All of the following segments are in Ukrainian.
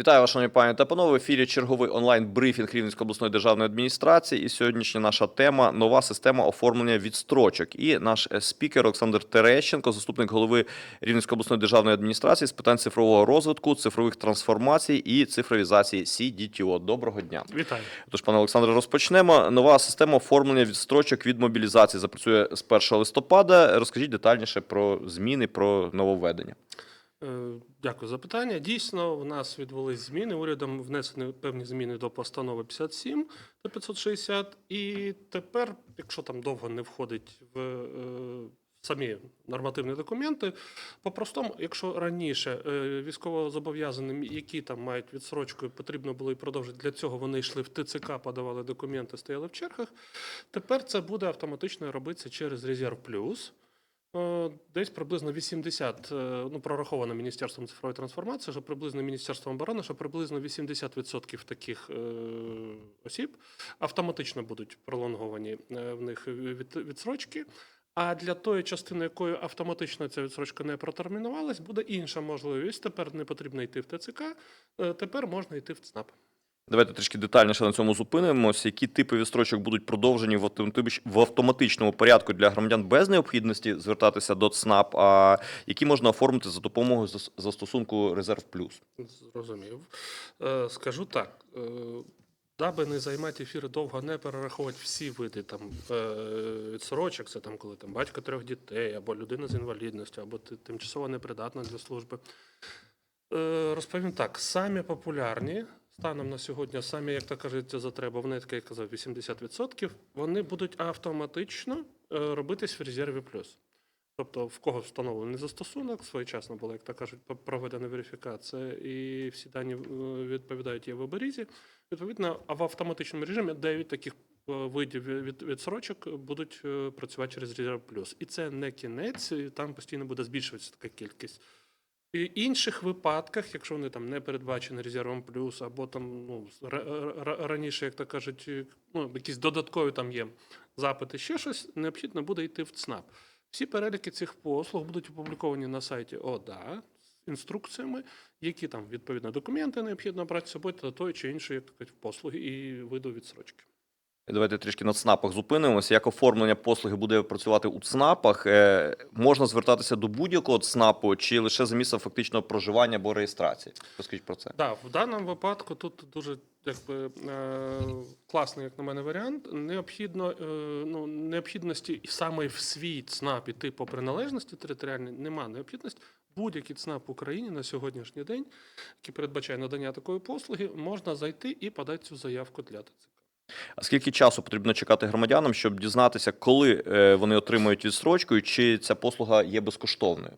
Вітаю вас, шановні пані та панове. В ефірі черговий онлайн-брифінг Рівненської обласної державної адміністрації. І сьогоднішня наша тема нова система оформлення відстрочок. І наш е, спікер Олександр Терещенко, заступник голови Рівненської обласної державної адміністрації з питань цифрового розвитку, цифрових трансформацій і цифровізації CDTO. Доброго дня. Вітаю. Тож, пане Олександре, розпочнемо. Нова система оформлення відстрочок від мобілізації запрацює з 1 листопада. Розкажіть детальніше про зміни, про нововведення. Е, Дякую за питання. Дійсно, в нас відбулись зміни. Урядом внесені певні зміни до постанови 57 та 560. І тепер, якщо там довго не входить в е, самі нормативні документи, по-простому, якщо раніше е, військовозобов'язаним, які там мають відсрочку, потрібно було і продовжити для цього, вони йшли в ТЦК, подавали документи, стояли в чергах. Тепер це буде автоматично робитися через Резерв Плюс. Е, Десь приблизно 80, е, ну прораховано Міністерством цифрової трансформації, що приблизно Міністерством оборони, що приблизно 80% таких е, осіб автоматично будуть пролонговані в них від, відсрочки. А для тої частини, якою автоматично ця відсрочка не протермінувалась, буде інша можливість. Тепер не потрібно йти в ТЦК, тепер можна йти в ЦНАП. Давайте трішки детальніше на цьому зупинимося. Які типи відстрочок будуть продовжені в автоматич- в автоматичному порядку для громадян без необхідності звертатися до ЦНАП, а які можна оформити за допомогою застосунку Резерв Плюс? Зрозумів. Е, Скажу так. е, Даби не займати ефіри довго, не перераховувати всі види там е, відсрочок, це там коли там батько трьох дітей, або людина з інвалідністю, або ти- тимчасово непридатна для служби. Розповім так: самі популярні станом на сьогодні, самі, як то кажуть, за вони, як я казав, 80%, вони будуть автоматично е, робитись в резерві плюс. Тобто, в кого встановлений застосунок, своєчасно була, як то кажуть, проведена верифікація, і всі дані е, відповідають є в оберізі. Відповідно, а в автоматичному режимі 9 таких е, видів від- від, відсрочок будуть працювати через резерв плюс. І це не кінець, і там постійно буде збільшуватися така кількість. І інших випадках, якщо вони там не передбачені резервом плюс, або там ну ра- ра- раніше, як то кажуть, е, ну якісь додаткові там є запити, ще щось, необхідно буде йти в ЦНАП. Всі переліки цих послуг будуть опубліковані на сайті ОДА з інструкціями, які там відповідно документи необхідно брати з собою та тої чи іншої як послуги і виду відсрочки. Давайте трішки на ЦНАПах зупинимося. Як оформлення послуги буде працювати у ЦНАПах? Е, Можна звертатися до будь-якого ЦНАПу чи лише за місцем фактичного проживання або реєстрації? Розкажіть про це. Да, в даному випадку тут дуже якби, е, класний, як на мене, варіант. Необхідно, е, ну, необхідності саме в свій ЦНАП іти по приналежності територіальній нема необхідності. Будь-який ЦНАП в Україні на сьогоднішній день, який передбачає надання такої послуги, можна зайти і подати цю заявку для ТЦК. А скільки часу потрібно чекати громадянам, щоб дізнатися, коли е, вони отримують відстрочку, і чи ця послуга є безкоштовною?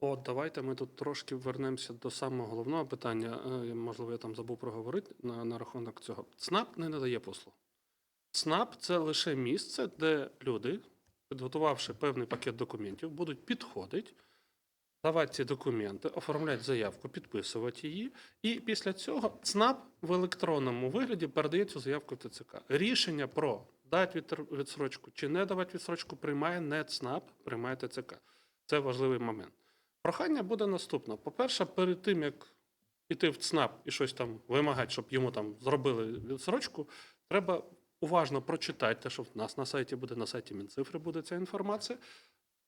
От давайте ми тут трошки вернемося до самого головного питання. Е, Можливо, я там забув проговорити на, на рахунок цього. ЦНАП не надає послуг. ЦНАП це лише місце, де люди, підготувавши певний пакет документів, будуть підходити, давати ці документи, оформляти заявку, підписувати її. І після цього ЦНАП в електронному вигляді передає цю заявку в ТЦК. Рішення про дати відсрочку чи не давати відсрочку приймає не ЦНАП, приймає ТЦК. Це важливий момент. Прохання буде наступне. По-перше, перед тим, як іти в ЦНАП і щось там вимагати, щоб йому там зробили відсрочку, треба уважно прочитати те, що в нас на сайті буде, на сайті Мінцифри буде ця інформація,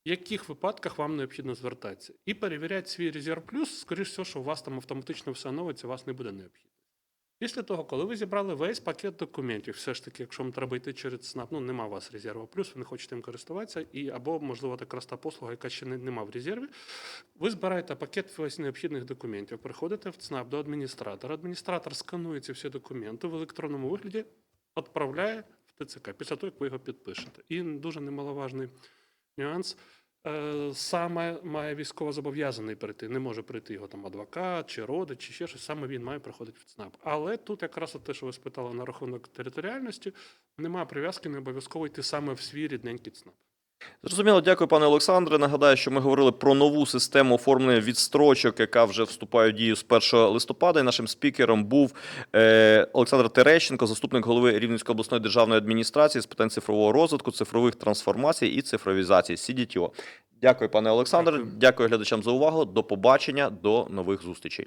в яких випадках вам необхідно звертатися. І перевіряти свій резерв плюс, скоріш всього, що у вас там автоматично все оновиться, вас не буде необхідно. Після того, коли ви зібрали весь пакет документів, все ж таки, якщо вам треба йти через ЦНАП, ну нема у вас резерву плюс, ви не хочете їм користуватися, і або, можливо, така проста послуга, яка ще не, нема в резерві. Ви збираєте пакет ось необхідних документів, приходите в ЦНАП до адміністратора. Адміністратор сканує ці всі документи в електронному вигляді, відправляє в ТЦК після того, як ви його підпишете. І дуже немаловажний нюанс. Е, Саме має військовозобов'язаний прийти. Не може прийти його там адвокат чи родич, чи ще щось. Саме він має приходити в ЦНАП. Але тут якраз те, що ви спитали на рахунок територіальності, немає прив'язки, не обов'язково йти саме в свій рідненький ЦНАП. Зрозуміло, дякую, пане Олександре. Нагадаю, що ми говорили про нову систему оформлення відстрочок, яка вже вступає в дію з 1 листопада. І нашим спікером був е, Олександр Терещенко, заступник голови Рівненської обласної державної адміністрації з питань цифрового розвитку, цифрових трансформацій і цифровізації CDTO. Дякую, пане Олександре. Дякую. Дякую глядачам за увагу. До побачення, до нових зустрічей.